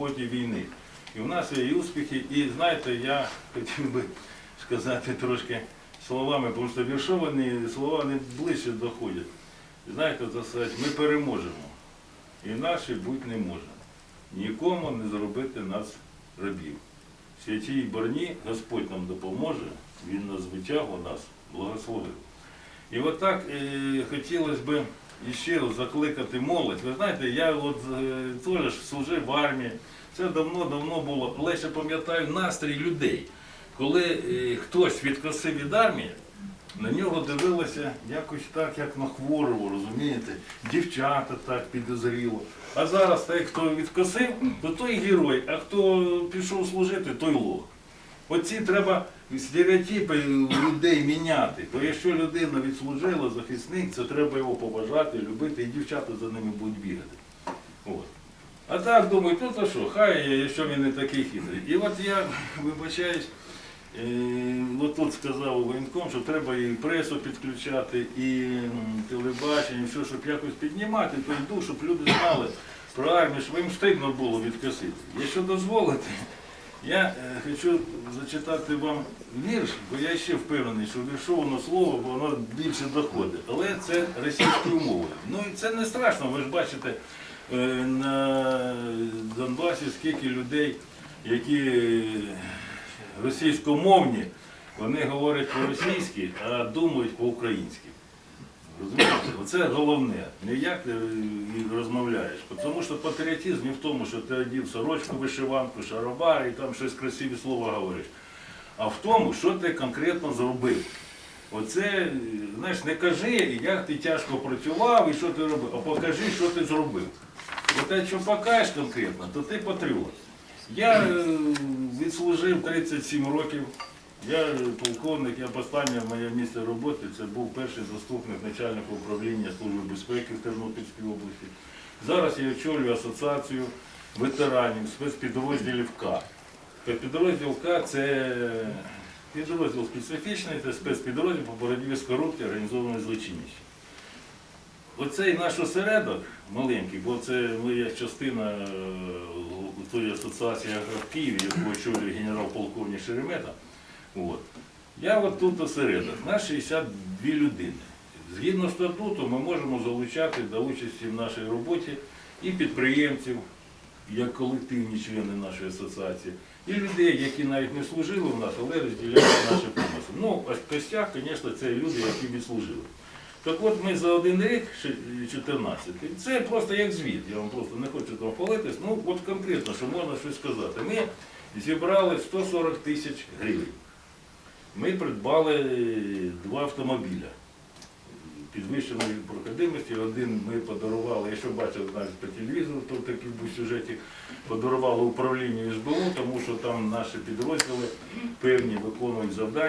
ході війни. І в нас є і успіхи, і знаєте, я хотів би сказати трошки словами, тому що віршовані слова не ближче доходять. Знаєте, так сказати, ми переможемо. Інакше бути не може. Нікому не зробити нас рабів. Святій борні Господь нам допоможе, Він нас витягла, нас благословив. І отак е, хотілося б іще закликати молодь. Ви знаєте, я от е, теж служив в армії. Це давно-давно було. Але ще пам'ятаю настрій людей. Коли е, хтось відкосив від армії, на нього дивилися якось так, як на хворого, розумієте? Дівчата так підозріло. А зараз так, хто відкосив, то той герой, а хто пішов служити, той лох. Оці треба стереотипи людей міняти. То якщо людина відслужила, захисник, це треба його поважати, любити, і дівчата за ними будуть бігати. От. А так думаю, ну то що, хай, якщо він не такий хитрий. І от я вибачаюсь, е, от тут сказав воєнком, що треба і пресу підключати, і телебачення, все, щоб якось піднімати той дух, щоб люди знали про армію, щоб їм стидно було відкосити. Якщо дозволите, я е, хочу зачитати вам вірш, бо я ще впевнений, що віршоване слово, бо воно більше доходить. Але це російською мовою. Ну і це не страшно, ви ж бачите е, на Донбасі скільки людей, які російськомовні, вони говорять по-російськи, а думають по-українськи. Розумієте? Оце головне. Не як ти і розмовляєш. Тому що патріотизм не в тому, що ти одів сорочку, вишиванку, шаровари і там щось красиві слова говориш. А в тому, що ти конкретно зробив. Оце, е, знаєш, не кажи, як ти тяжко працював і що ти робив, а покажи, що ти зробив. От якщо покажеш конкретно, то ти патріот. Я е, відслужив 37 років. Я полковник, я останнє моє місце роботи, це був перший заступник начальника управління Служби безпеки в Тернопільській області. Зараз я очолюю асоціацію ветеранів спецпідрозділів К. Спецпідрозділ К це підрозділ специфічний, це спецпідрозділ по боротьбі з корупцією, організованою злочинністю. Оцей наш осередок маленький, бо це ми як частина е, тої асоціації в Києві, яку очолює генерал-полковник Шеремета. От. Я от тут осередок, нас 62 людини. Згідно статуту, ми можемо залучати до участі в нашій роботі і підприємців, як колективні члени нашої асоціації, і людей, які навіть не служили в нас, але розділяють наші помисли. Ну, а костяк, звісно, це люди, які відслужили. Так от ми за один рік, 14, це просто як звіт, я вам просто не хочу там хвалитись, ну от конкретно, що можна щось сказати. Ми зібрали 140 тисяч гривень. Ми придбали два автомобіля підвищеної проходимості. Один ми подарували, якщо бачив навіть по телевізору, то такий був сюжеті, подарували управлінню СБУ, тому що там наші підрозділи певні виконують завдання.